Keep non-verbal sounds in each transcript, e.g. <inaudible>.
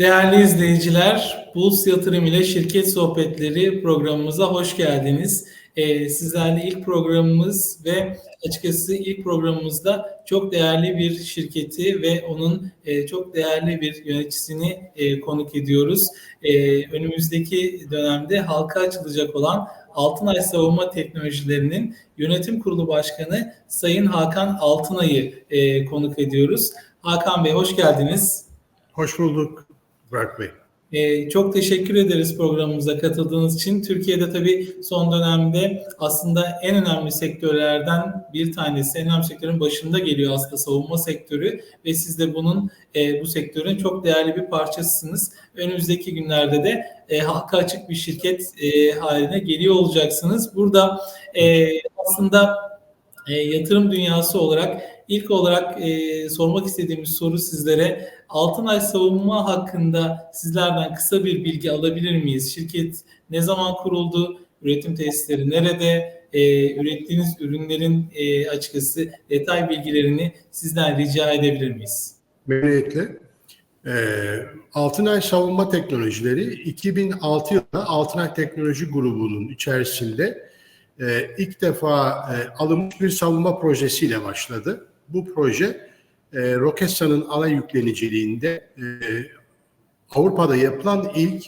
Değerli izleyiciler, Bulls Yatırım ile Şirket Sohbetleri programımıza hoş geldiniz. Ee, sizlerle ilk programımız ve açıkçası ilk programımızda çok değerli bir şirketi ve onun e, çok değerli bir yöneticisini e, konuk ediyoruz. E, önümüzdeki dönemde halka açılacak olan Altınay Savunma Teknolojilerinin Yönetim Kurulu Başkanı Sayın Hakan Altınay'ı e, konuk ediyoruz. Hakan Bey hoş geldiniz. Hoş bulduk Burak Bey. Ee, çok teşekkür ederiz programımıza katıldığınız için. Türkiye'de tabii son dönemde aslında en önemli sektörlerden bir tanesi, en önemli sektörün başında geliyor aslında savunma sektörü ve siz de bunun e, bu sektörün çok değerli bir parçasısınız. Önümüzdeki günlerde de e, halka açık bir şirket e, haline geliyor olacaksınız. Burada e, aslında e, yatırım dünyası olarak ilk olarak e, sormak istediğimiz soru sizlere Altınay Savunma hakkında sizlerden kısa bir bilgi alabilir miyiz? Şirket ne zaman kuruldu? Üretim tesisleri nerede? E, ürettiğiniz ürünlerin e, açıkçası detay bilgilerini sizden rica edebilir miyiz? Memnuniyetle. Ee, Altınay Savunma Teknolojileri 2006 yılında Altınay Teknoloji Grubu'nun içerisinde e, ilk defa e, alınmış bir savunma projesiyle başladı. Bu proje e, Roketsan'ın ana yükleniciliğinde e, Avrupa'da yapılan ilk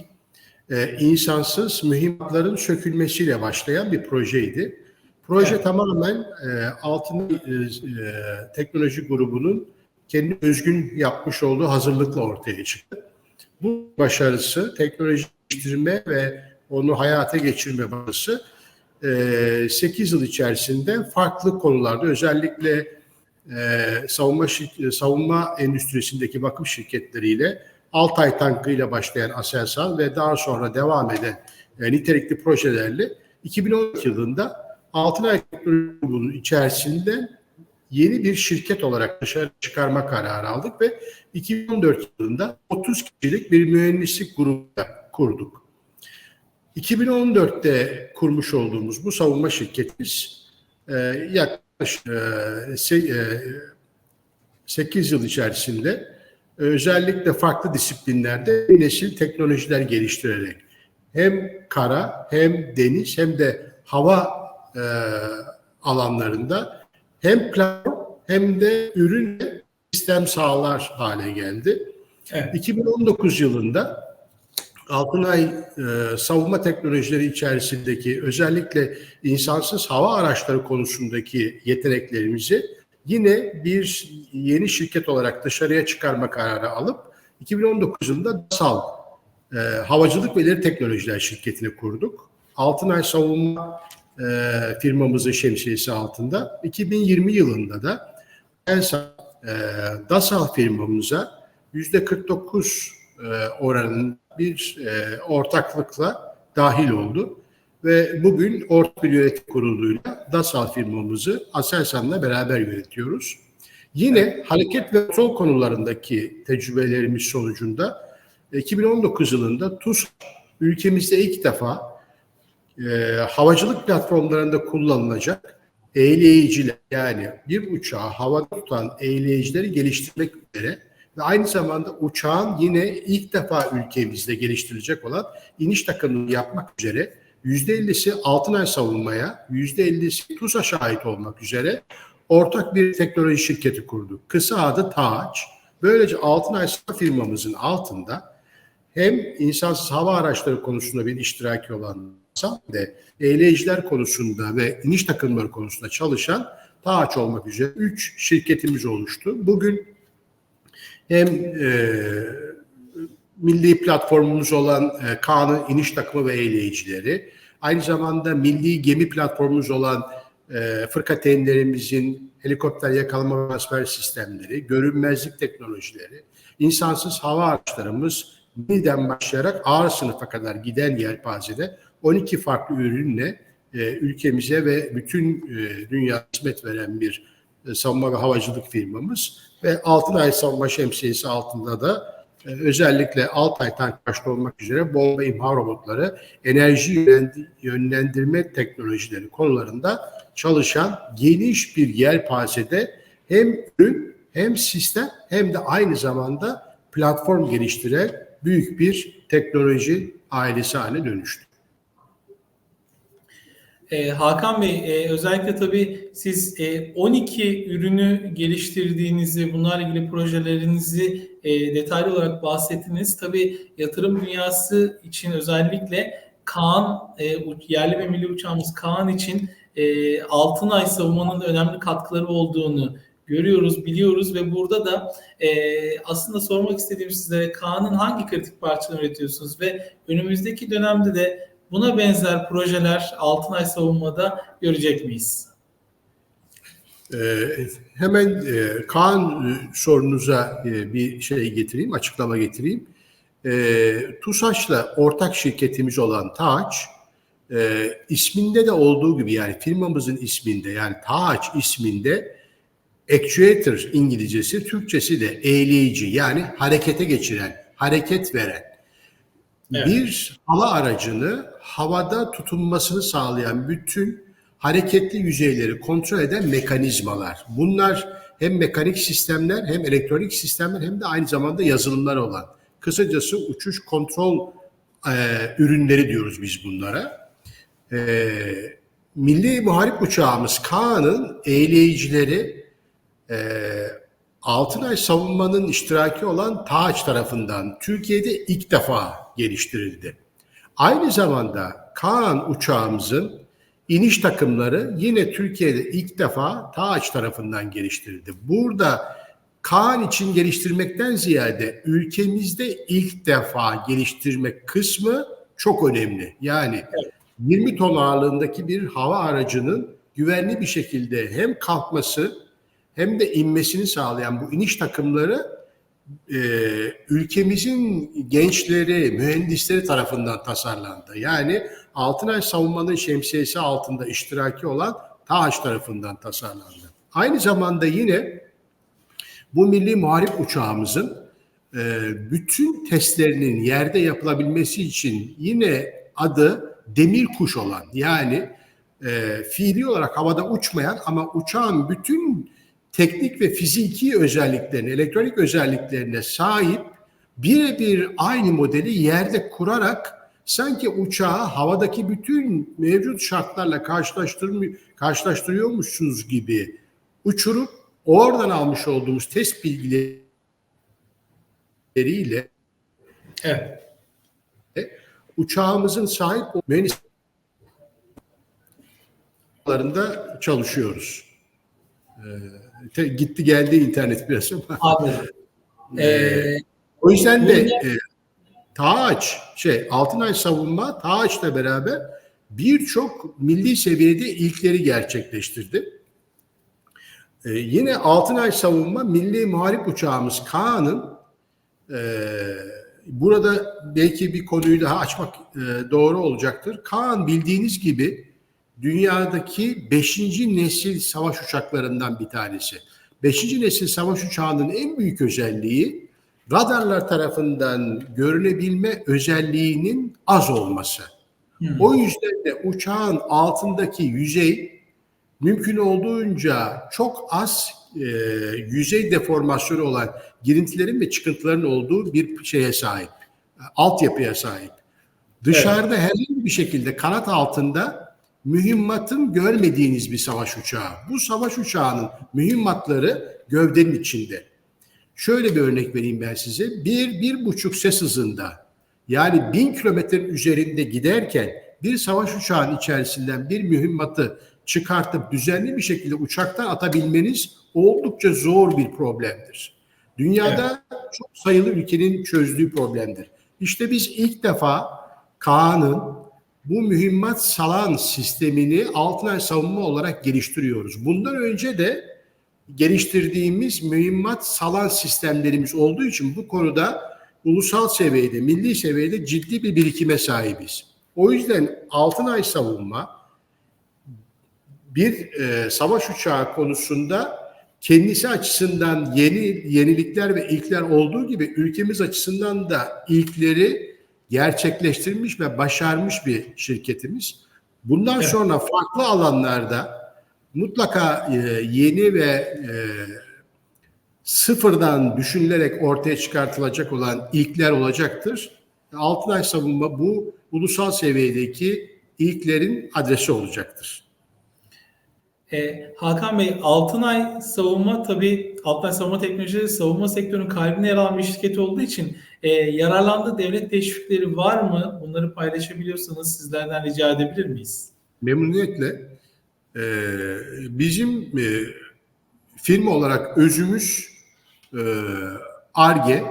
e, insansız mühimmatların sökülmesiyle başlayan bir projeydi. Proje evet. tamamen e, Altın e, e, Teknoloji Grubu'nun kendi özgün yapmış olduğu hazırlıkla ortaya çıktı. Bu başarısı teknoloji geliştirme ve onu hayata geçirme başarısı e, 8 yıl içerisinde farklı konularda özellikle e, savunma savunma endüstrisindeki vakıf şirketleriyle Altay tankı ile başlayan Aselsan ve daha sonra devam eden e, nitelikli projelerle 2012 yılında Altınay Teknoloji içerisinde yeni bir şirket olarak dışarı çıkarma kararı aldık ve 2014 yılında 30 kişilik bir mühendislik grubu kurduk. 2014'te kurmuş olduğumuz bu savunma şirketimiz e, yaklaşık e, 8 yıl içerisinde özellikle farklı disiplinlerde nesil teknolojiler geliştirerek hem kara hem deniz hem de hava e, alanlarında hem platform hem de ürün sistem sağlar hale geldi. Evet. 2019 yılında Altınay e, savunma teknolojileri içerisindeki özellikle insansız hava araçları konusundaki yeteneklerimizi yine bir yeni şirket olarak dışarıya çıkarma kararı alıp 2019 yılında DASAL e, Havacılık ve İleri Teknolojiler şirketini kurduk. Altınay Savunma e, firmamızın şemsiyesi altında. 2020 yılında da ELSA e, DASAL firmamıza %49 e, oranın bir e, ortaklıkla dahil oldu. Ve bugün ortak bir yönetim kuruluyla DASAL firmamızı Aselsan'la beraber yönetiyoruz. Yine hareket ve kontrol konularındaki tecrübelerimiz sonucunda 2019 yılında TUS ülkemizde ilk defa e, havacılık platformlarında kullanılacak eğleyiciler yani bir uçağı havada tutan eğleyicileri geliştirmek üzere ve aynı zamanda uçağın yine ilk defa ülkemizde geliştirilecek olan iniş takımını yapmak üzere %50'si Altınay Savunma'ya, %50'si TUS'a şahit olmak üzere ortak bir teknoloji şirketi kurduk. Kısa adı TAÇ. Böylece Altınay firmamızın altında hem insansız hava araçları konusunda bir iştiraki olan de eğleyiciler konusunda ve iniş takımları konusunda çalışan TAÇ olmak üzere 3 şirketimiz oluştu. Bugün hem e, milli platformumuz olan e, Kaan'ın iniş takımı ve eğleyicileri, aynı zamanda milli gemi platformumuz olan e, fırkateynlerimizin helikopter yakalama transfer sistemleri, görünmezlik teknolojileri, insansız hava araçlarımız birden başlayarak ağır sınıfa kadar giden yelpazede 12 farklı ürünle e, ülkemize ve bütün e, dünya hizmet veren bir e, savunma ve havacılık firmamız ve Altınay Savunma Şemsiyesi altında da e, özellikle Altay tank başta olmak üzere bomba imha robotları, enerji yönlendirme teknolojileri konularında çalışan geniş bir yelpazede hem ürün hem sistem hem de aynı zamanda platform geliştiren büyük bir teknoloji ailesi haline dönüştü. E, Hakan Bey, e, özellikle tabii siz e, 12 ürünü geliştirdiğinizi, bunlarla ilgili projelerinizi e, detaylı olarak bahsettiniz. Tabii yatırım dünyası için özellikle Kaan, e, yerli ve milli uçağımız Kaan için e, Altınay savunmanın önemli katkıları olduğunu görüyoruz, biliyoruz ve burada da e, aslında sormak istediğim sizlere Kaan'ın hangi kritik parçalarını üretiyorsunuz ve önümüzdeki dönemde de Buna benzer projeler Altınay Savunma'da görecek miyiz? Ee, hemen e, Kaan e, sorunuza e, bir şey getireyim, açıklama getireyim. E, TUSAŞ'la ortak şirketimiz olan Taç, e, isminde de olduğu gibi yani firmamızın isminde yani Taç isminde actuator İngilizcesi, Türkçesi de eğleyici yani harekete geçiren, hareket veren. Bir hava aracını havada tutunmasını sağlayan bütün hareketli yüzeyleri kontrol eden mekanizmalar. Bunlar hem mekanik sistemler hem elektronik sistemler hem de aynı zamanda yazılımlar olan. Kısacası uçuş kontrol e, ürünleri diyoruz biz bunlara. E, Milli Muharip Uçağımız Kaan'ın eğleyicileri e, Altınay Savunma'nın iştiraki olan Taç tarafından Türkiye'de ilk defa geliştirildi. Aynı zamanda Kaan uçağımızın iniş takımları yine Türkiye'de ilk defa Taç tarafından geliştirildi. Burada Kaan için geliştirmekten ziyade ülkemizde ilk defa geliştirmek kısmı çok önemli. Yani 20 ton ağırlığındaki bir hava aracının güvenli bir şekilde hem kalkması hem de inmesini sağlayan bu iniş takımları e, ülkemizin gençleri, mühendisleri tarafından tasarlandı. Yani Altınay Savunma'nın şemsiyesi altında iştiraki olan TAŞ tarafından tasarlandı. Aynı zamanda yine bu milli muharip uçağımızın e, bütün testlerinin yerde yapılabilmesi için yine adı demir kuş olan yani e, fiili olarak havada uçmayan ama uçağın bütün teknik ve fiziki özelliklerine, elektronik özelliklerine sahip birebir aynı modeli yerde kurarak sanki uçağı havadaki bütün mevcut şartlarla karşılaştırıyormuşsunuz gibi uçurup oradan almış olduğumuz test bilgileriyle evet. uçağımızın sahip mühendisliklerinde çalışıyoruz. Ee, gitti geldi internet biraz ama. Anladım. <laughs> Ee, o yüzden de e, Taç, şey Altınay Savunma Taç'la beraber birçok milli seviyede ilkleri gerçekleştirdi. Ee, yine Altınay Savunma milli muharip uçağımız Kaan'ın e, burada belki bir konuyu daha açmak e, doğru olacaktır. Kaan bildiğiniz gibi dünyadaki beşinci nesil savaş uçaklarından bir tanesi. Beşinci nesil savaş uçağının en büyük özelliği radarlar tarafından görülebilme özelliğinin az olması. Hmm. O yüzden de uçağın altındaki yüzey mümkün olduğunca çok az e, yüzey deformasyonu olan girintilerin ve çıkıntıların olduğu bir şeye sahip. Altyapıya sahip. Dışarıda evet. herhangi bir şekilde kanat altında mühimmatın görmediğiniz bir savaş uçağı. Bu savaş uçağının mühimmatları gövdenin içinde. Şöyle bir örnek vereyim ben size. Bir, bir buçuk ses hızında yani bin kilometrenin üzerinde giderken bir savaş uçağının içerisinden bir mühimmatı çıkartıp düzenli bir şekilde uçaktan atabilmeniz oldukça zor bir problemdir. Dünyada evet. çok sayılı ülkenin çözdüğü problemdir. İşte biz ilk defa Kaan'ın bu mühimmat salan sistemini Altınay savunma olarak geliştiriyoruz. Bundan önce de geliştirdiğimiz mühimmat salan sistemlerimiz olduğu için bu konuda ulusal seviyede, milli seviyede ciddi bir birikime sahibiz. O yüzden Altınay savunma bir e, savaş uçağı konusunda kendisi açısından yeni yenilikler ve ilkler olduğu gibi ülkemiz açısından da ilkleri gerçekleştirmiş ve başarmış bir şirketimiz. Bundan evet. sonra farklı alanlarda mutlaka e, yeni ve e, sıfırdan düşünülerek ortaya çıkartılacak olan ilkler olacaktır. Altınay savunma bu ulusal seviyedeki ilklerin adresi olacaktır. E, Hakan Bey, Altınay Savunma tabii Altınay Savunma Teknolojileri savunma sektörünün kalbine yer alan bir şirket olduğu için e, yararlandığı devlet teşvikleri var mı? Bunları paylaşabiliyorsanız sizlerden rica edebilir miyiz? Memnuniyetle e, bizim e, firma olarak özümüz ARGE.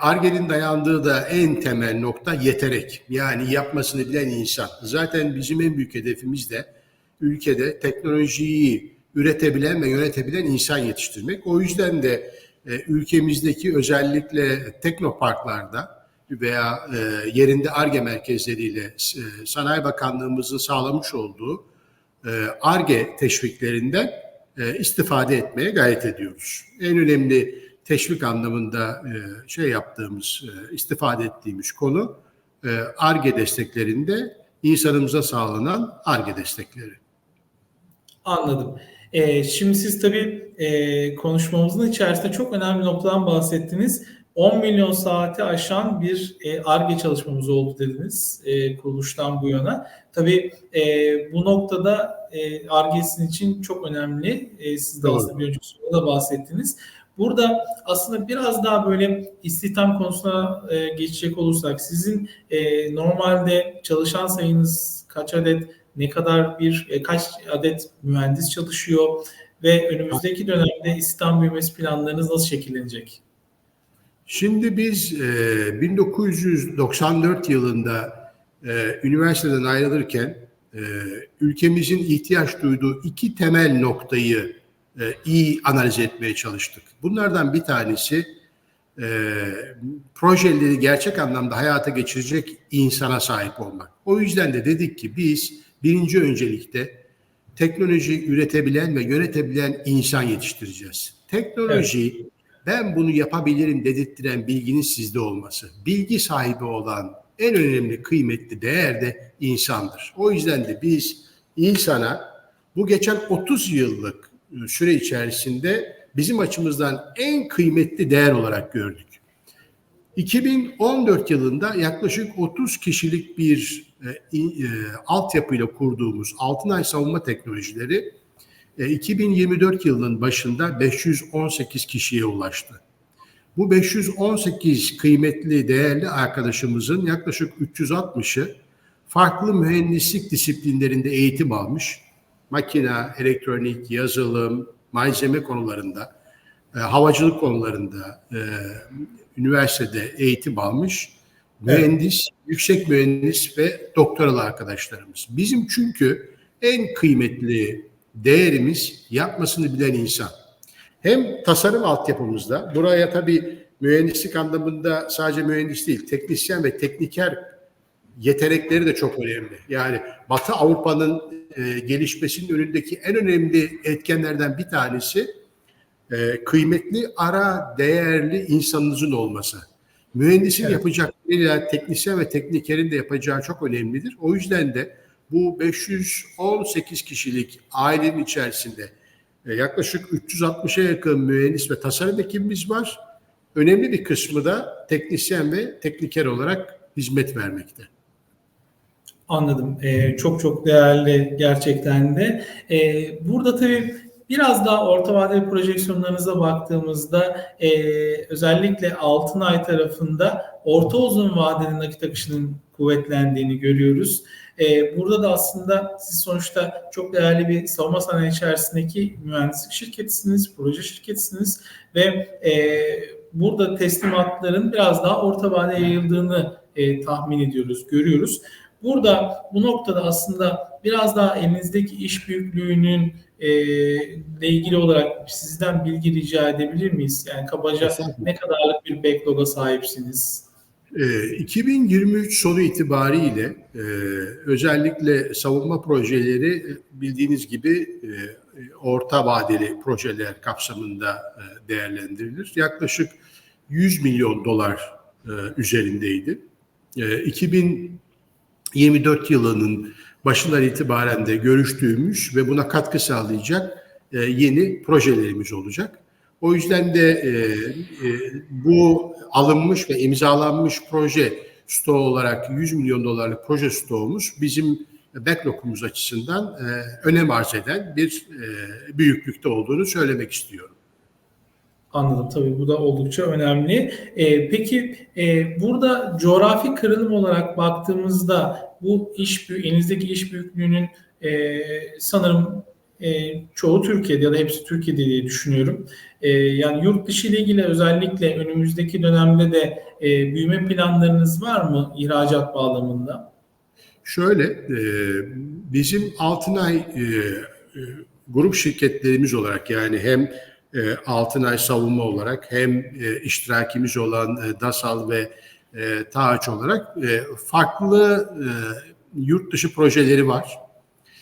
ARGE'nin dayandığı da en temel nokta yeterek. Yani yapmasını bilen insan. Zaten bizim en büyük hedefimiz de ülkede teknolojiyi üretebilen ve yönetebilen insan yetiştirmek. O yüzden de e, ülkemizdeki özellikle teknoparklarda veya e, yerinde ARGE merkezleriyle e, Sanayi Bakanlığımızın sağlamış olduğu ARGE teşviklerinden istifade etmeye gayret ediyoruz. En önemli teşvik anlamında şey yaptığımız, istifade ettiğimiz konu ARGE desteklerinde insanımıza sağlanan ARGE destekleri. Anladım. Ee, şimdi siz tabii e, konuşmamızın içerisinde çok önemli noktadan bahsettiniz. 10 milyon saati aşan bir ARGE çalışmamız oldu dediniz e, kuruluştan bu yana. Tabii e, bu noktada ARGE'sin için çok önemli. E, siz de Doğru. aslında bir önceki soruda da bahsettiniz. Burada aslında biraz daha böyle istihdam konusuna e, geçecek olursak sizin e, normalde çalışan sayınız kaç adet, ne kadar bir e, kaç adet mühendis çalışıyor ve önümüzdeki dönemde istihdam büyümesi planlarınız nasıl şekillenecek? Şimdi biz e, 1994 yılında e, üniversiteden ayrılırken e, ülkemizin ihtiyaç duyduğu iki temel noktayı e, iyi analiz etmeye çalıştık. Bunlardan bir tanesi e, projeleri gerçek anlamda hayata geçirecek insana sahip olmak. O yüzden de dedik ki biz birinci öncelikle teknoloji üretebilen ve yönetebilen insan yetiştireceğiz. Teknoloji evet. ben bunu yapabilirim dedirttiren bilginin sizde olması. Bilgi sahibi olan en önemli kıymetli değer de insandır. O yüzden de biz insana bu geçen 30 yıllık süre içerisinde bizim açımızdan en kıymetli değer olarak gördük. 2014 yılında yaklaşık 30 kişilik bir e, e, altyapıyla kurduğumuz Altınay Savunma Teknolojileri e, 2024 yılının başında 518 kişiye ulaştı. Bu 518 kıymetli, değerli arkadaşımızın yaklaşık 360'ı farklı mühendislik disiplinlerinde eğitim almış. Makina, elektronik, yazılım, malzeme konularında, e, havacılık konularında e, üniversitede eğitim almış mühendis, yüksek mühendis ve doktoralı arkadaşlarımız. Bizim çünkü en kıymetli değerimiz yapmasını bilen insan. Hem tasarım altyapımızda, buraya tabii mühendislik anlamında sadece mühendis değil, teknisyen ve tekniker yetenekleri de çok önemli. Yani Batı Avrupa'nın e, gelişmesinin önündeki en önemli etkenlerden bir tanesi e, kıymetli, ara, değerli insanınızın olması. Mühendisin evet. yapacaklarıyla teknisyen ve teknikerin de yapacağı çok önemlidir. O yüzden de bu 518 kişilik ailenin içerisinde e, yaklaşık 360'a yakın mühendis ve tasarım ekibimiz var. Önemli bir kısmı da teknisyen ve tekniker olarak hizmet vermekte. Anladım. Ee, çok çok değerli gerçekten de. Ee, burada tabii biraz daha orta vadeli projeksiyonlarınıza baktığımızda e, özellikle altın ay tarafında orta uzun vadeli nakit akışının kuvvetlendiğini görüyoruz. E, burada da aslında siz sonuçta çok değerli bir savunma sanayi içerisindeki mühendislik şirketisiniz, proje şirketisiniz ve e, burada teslimatların biraz daha orta vadeye yayıldığını e, tahmin ediyoruz, görüyoruz. Burada bu noktada aslında biraz daha elinizdeki iş büyüklüğünün e, ile ilgili olarak sizden bilgi rica edebilir miyiz? Yani kabaca Kesinlikle. ne kadarlık bir backlog'a sahipsiniz? E, 2023 sonu itibariyle e, özellikle savunma projeleri e, bildiğiniz gibi e, orta vadeli projeler kapsamında e, değerlendirilir. Yaklaşık 100 milyon dolar e, üzerindeydi. E, 2000 24 yılının başından itibaren de görüştüğümüz ve buna katkı sağlayacak e, yeni projelerimiz olacak. O yüzden de e, e, bu alınmış ve imzalanmış proje stoğu olarak 100 milyon dolarlık proje stoğumuz bizim backlogumuz açısından önem arz eden bir büyüklükte olduğunu söylemek istiyorum. Anladım tabii bu da oldukça önemli. Ee, peki e, burada coğrafi kırılım olarak baktığımızda bu iş elinizdeki iş büyüklüğünün e, sanırım e, çoğu Türkiye'de ya da hepsi Türkiye'de diye düşünüyorum. E, yani yurt dışı ile ilgili özellikle önümüzdeki dönemde de e, büyüme planlarınız var mı ihracat bağlamında? Şöyle, e, bizim Altınay e, e, grup şirketlerimiz olarak yani hem e, Altınay Savunma olarak hem e, iştirakimiz olan e, DASAL ve e, TAAÇ olarak e, farklı e, yurt dışı projeleri var.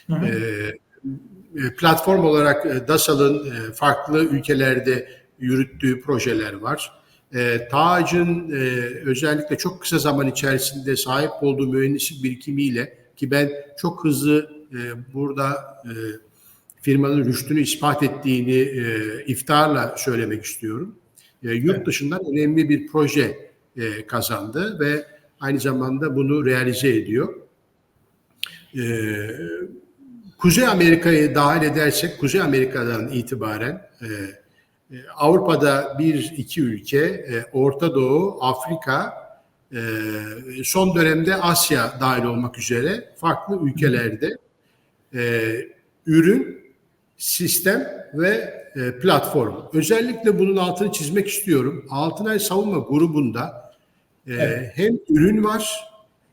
Hı hı. E, platform olarak e, DASAL'ın e, farklı ülkelerde yürüttüğü projeler var. E, e, özellikle çok kısa zaman içerisinde sahip olduğu mühendislik birikimiyle ki ben çok hızlı e, burada e, firmanın rüştünü ispat ettiğini e, iftarla söylemek istiyorum. E, yurt dışından önemli bir proje e, kazandı ve aynı zamanda bunu realize ediyor. E, Kuzey Amerika'yı dahil edersek Kuzey Amerika'dan itibaren e, e, Avrupa'da bir iki ülke, e, Orta Doğu, Afrika, e, son dönemde Asya dahil olmak üzere farklı ülkelerde e, ürün, sistem ve e, platform. Özellikle bunun altını çizmek istiyorum. Altınay Savunma grubunda e, Evet. hem ürün var,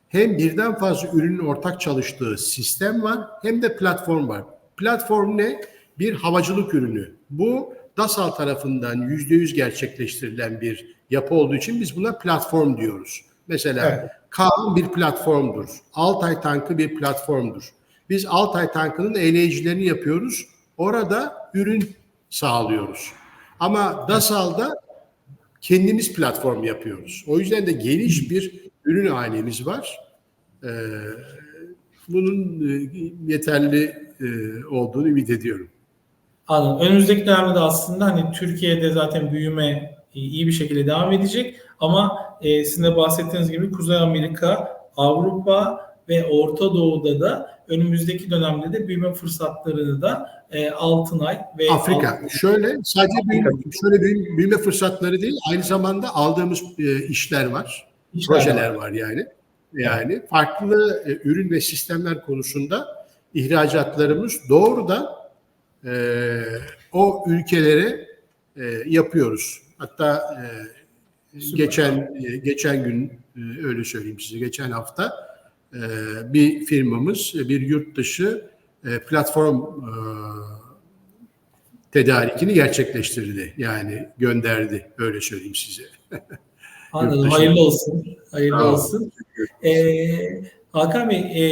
hem birden fazla ürünün ortak çalıştığı sistem var, hem de platform var. Platform ne? Bir havacılık ürünü. Bu DASAL tarafından yüzde yüz gerçekleştirilen bir yapı olduğu için biz buna platform diyoruz. Mesela Evet. Kaan bir platformdur. Altay tankı bir platformdur. Biz Altay tankının eğleyicilerini yapıyoruz. Orada ürün sağlıyoruz. Ama DASAL'da kendimiz platform yapıyoruz. O yüzden de geniş bir ürün ailemiz var. Ee, bunun e, yeterli e, olduğunu ümit ediyorum. Anladım. Önümüzdeki dönemde de aslında hani Türkiye'de zaten büyüme iyi bir şekilde devam edecek ama e, sizin de bahsettiğiniz gibi Kuzey Amerika, Avrupa ve Orta Doğu'da da önümüzdeki dönemde de büyüme fırsatlarını da e, Altınay ve Afrika. Şöyle sadece büyüme, şöyle büyüme, büyüme fırsatları değil, aynı zamanda aldığımız e, işler var, işler projeler var. var yani. Yani farklı e, ürün ve sistemler konusunda ihracatlarımız doğrudan e, o ülkelere e, yapıyoruz. Hatta e, Süper. geçen e, geçen gün e, öyle söyleyeyim size geçen hafta e, bir firmamız e, bir yurt dışı e, platform e, tedarikini gerçekleştirdi. Yani gönderdi öyle söyleyeyim size. <laughs> Anladım. Hayırlı olsun. Hayırlı olun. olsun. Ee, Hakan Bey, e,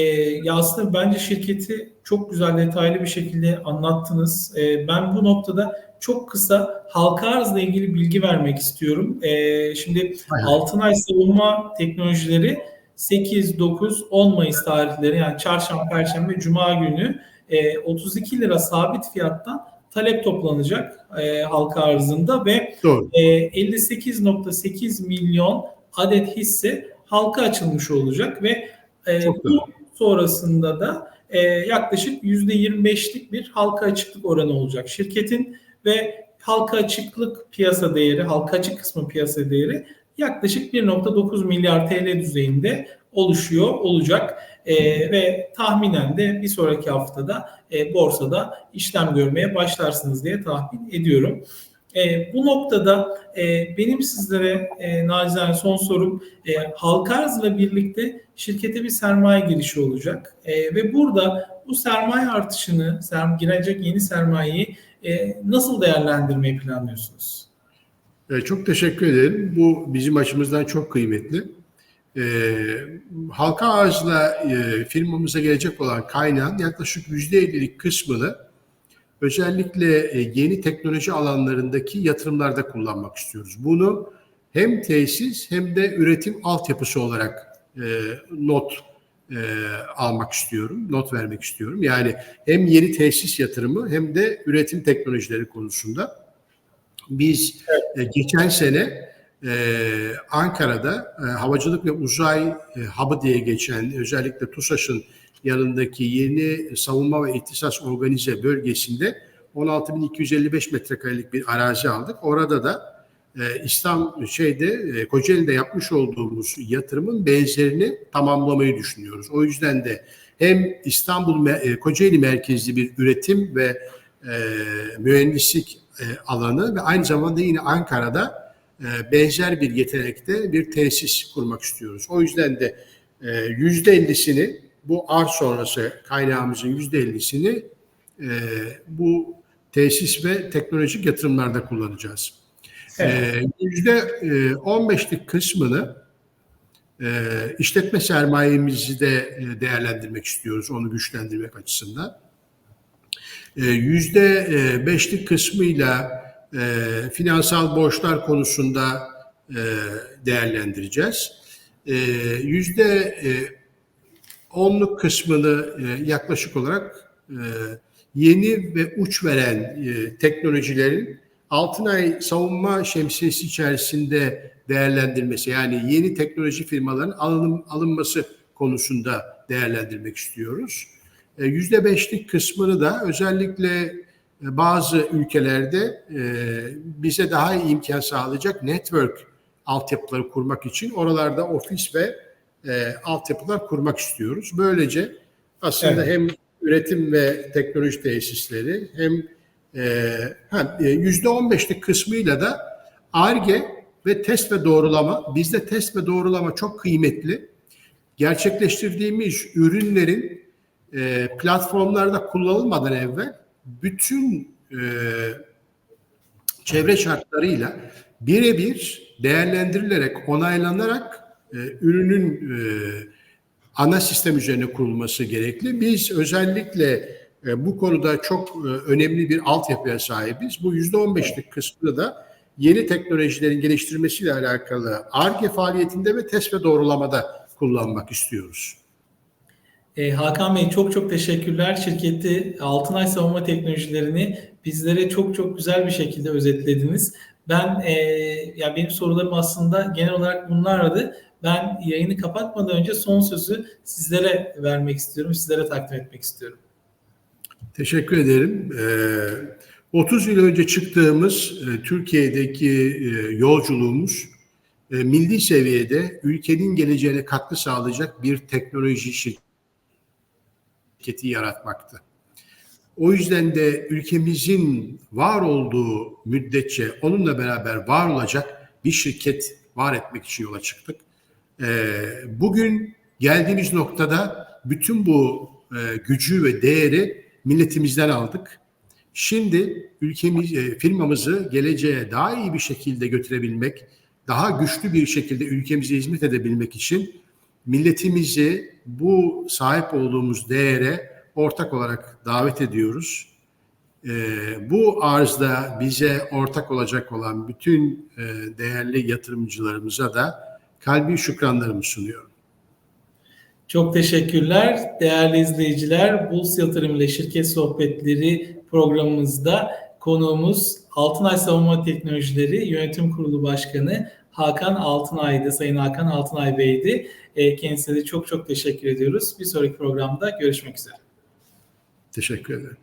ya aslında bence şirketi çok güzel detaylı bir şekilde anlattınız. E, ben bu noktada çok kısa halka arzla ilgili bilgi vermek istiyorum. E, şimdi hay. Altınay Savunma Teknolojileri 8, 9, 10 Mayıs tarihleri yani çarşamba, perşembe, cuma günü e, 32 lira sabit fiyattan talep toplanacak e, halka arzında ve Doğru. e, 58.8 milyon adet hisse halka açılmış olacak ve e, Çok bu sonrasında da e, yaklaşık %25'lik bir halka açıklık oranı olacak şirketin ve halka açıklık piyasa değeri, halka açık kısmı piyasa değeri yaklaşık 1.9 milyar TL düzeyinde oluşuyor olacak E, ve tahminen de bir sonraki haftada e, borsada işlem görmeye başlarsınız diye tahmin ediyorum. E, bu noktada e, benim sizlere e, nacizane son sorum e, halka birlikte şirkete bir sermaye girişi olacak E, ve burada bu sermaye artışını, ser, girecek yeni sermayeyi e, nasıl değerlendirmeyi planlıyorsunuz? E, Çok teşekkür ederim. Bu bizim açımızdan çok kıymetli. E, halka arzla e, firmamıza gelecek olan kaynağın yaklaşık %50'lik kısmını özellikle e, yeni teknoloji alanlarındaki yatırımlarda kullanmak istiyoruz. Bunu hem tesis hem de üretim altyapısı olarak e, not e, almak istiyorum, not vermek istiyorum. Yani hem yeni tesis yatırımı hem de üretim teknolojileri konusunda. Biz e, geçen sene e, Ankara'da e, Havacılık ve Uzay e, Hub'ı diye geçen özellikle TUSAŞ'ın yanındaki yeni savunma ve ihtisas organize bölgesinde 16.255 metrekarelik bir arazi aldık. Orada da e, İslam şeyde e, Kocaeli'de yapmış olduğumuz yatırımın benzerini tamamlamayı düşünüyoruz. O yüzden de hem İstanbul e, Kocaeli merkezli bir üretim ve e, mühendislik e, alanı ve aynı zamanda yine Ankara'da e, benzer bir yetenekte bir tesis kurmak istiyoruz. O yüzden de e, yüzde ellisini bu arz sonrası kaynağımızın yüzde ellisini e, bu tesis ve teknolojik yatırımlarda kullanacağız. Evet. Yüzde on beşlik kısmını e, işletme sermayemizi de e, değerlendirmek istiyoruz, onu güçlendirmek açısından. E, Yüzde beşlik kısmıyla e, finansal borçlar konusunda e, değerlendireceğiz. E, Yüzde e, onluk kısmını e, yaklaşık olarak e, yeni ve uç veren e, teknolojilerin Altınay savunma şemsiyesi içerisinde değerlendirmesi yani yeni teknoloji firmaların alınması konusunda değerlendirmek istiyoruz. E, Yüzde beşlik kısmını da özellikle e, bazı ülkelerde e, bize daha iyi imkan sağlayacak network altyapıları kurmak için oralarda ofis ve e, altyapılar kurmak istiyoruz. Böylece aslında Evet. hem üretim ve teknoloji tesisleri hem e, yüzde on beşlik kısmıyla da ARGE ve test ve doğrulama. Bizde test ve doğrulama çok kıymetli. Gerçekleştirdiğimiz ürünlerin e, platformlarda kullanılmadan evvel bütün e, çevre şartlarıyla birebir değerlendirilerek, onaylanarak e, ürünün e, ana sistem üzerine kurulması gerekli. Biz özellikle e, bu konuda çok e, önemli bir altyapıya sahibiz. Bu yüzde on beşlik kısmını da yeni teknolojilerin geliştirmesiyle alakalı ARGE faaliyetinde ve test ve doğrulamada kullanmak istiyoruz. E, Hakan Bey çok çok teşekkürler. Şirketi Altınay Savunma Teknolojilerini bizlere çok çok güzel bir şekilde özetlediniz. Ben e, ya benim sorularım aslında genel olarak bunlardı. Ben yayını kapatmadan önce son sözü sizlere vermek istiyorum, sizlere takdim etmek istiyorum. Teşekkür ederim. Ee, 30 yıl önce çıktığımız e, Türkiye'deki e, yolculuğumuz e, milli seviyede ülkenin geleceğine katkı sağlayacak bir teknoloji şirketi yaratmaktı. O yüzden de ülkemizin var olduğu müddetçe onunla beraber var olacak bir şirket var etmek için yola çıktık. Ee, bugün geldiğimiz noktada bütün bu e, gücü ve değeri milletimizden aldık. Şimdi ülkemiz, e, firmamızı geleceğe daha iyi bir şekilde götürebilmek, daha güçlü bir şekilde ülkemize hizmet edebilmek için milletimizi bu sahip olduğumuz değere ortak olarak davet ediyoruz. E, bu arzda bize ortak olacak olan bütün e, değerli yatırımcılarımıza da kalbi şükranlarımı sunuyorum. Çok teşekkürler. Değerli izleyiciler, Buls Yatırım ile Şirket Sohbetleri programımızda konuğumuz Altınay Savunma Teknolojileri Yönetim Kurulu Başkanı Hakan Altınay'dı. Sayın Hakan Altınay Bey'di. E, Kendisine de çok çok teşekkür ediyoruz. Bir sonraki programda görüşmek üzere. Teşekkür ederim.